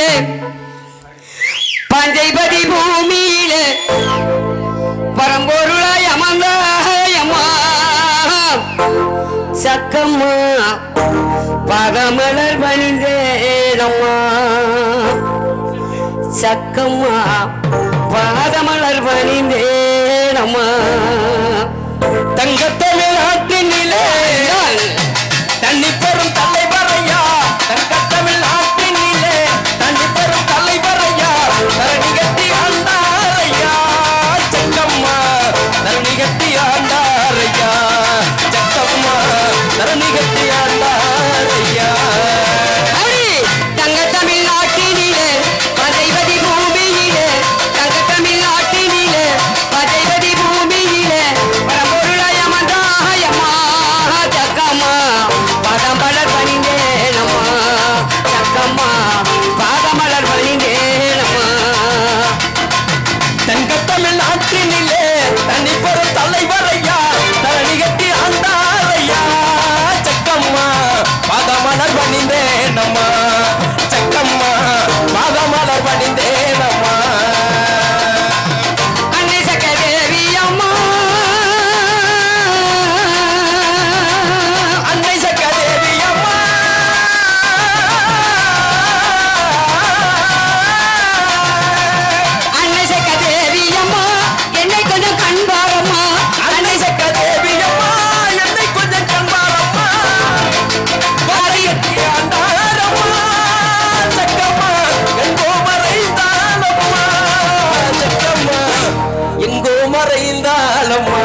பூமியிலே பஞ்சைபதி பூமியிலே பரம்பொருளாய் அமர்ந்தாயம்மா சக்கம்மா பகமலர் பணிந்தேதம்மா சக்கம்மா பாதமலர் பணிந்தேனம்மா தங்கத்தமிழ் ஆற்றினிலே தண்ணி Yeah. கரைந்தாலம்மா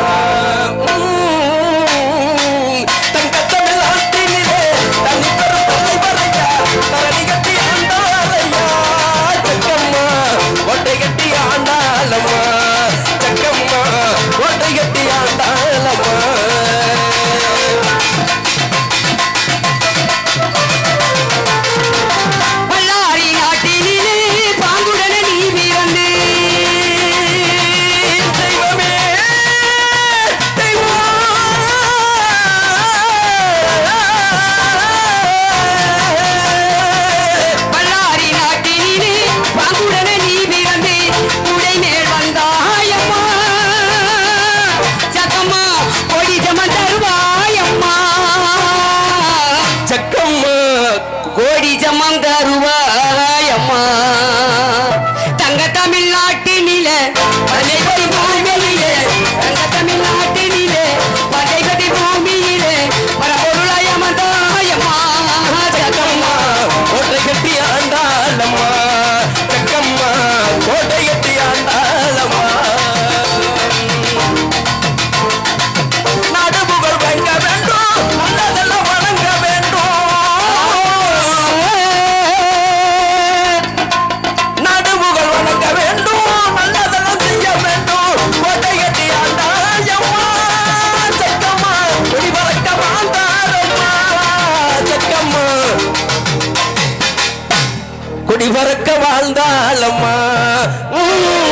Oh!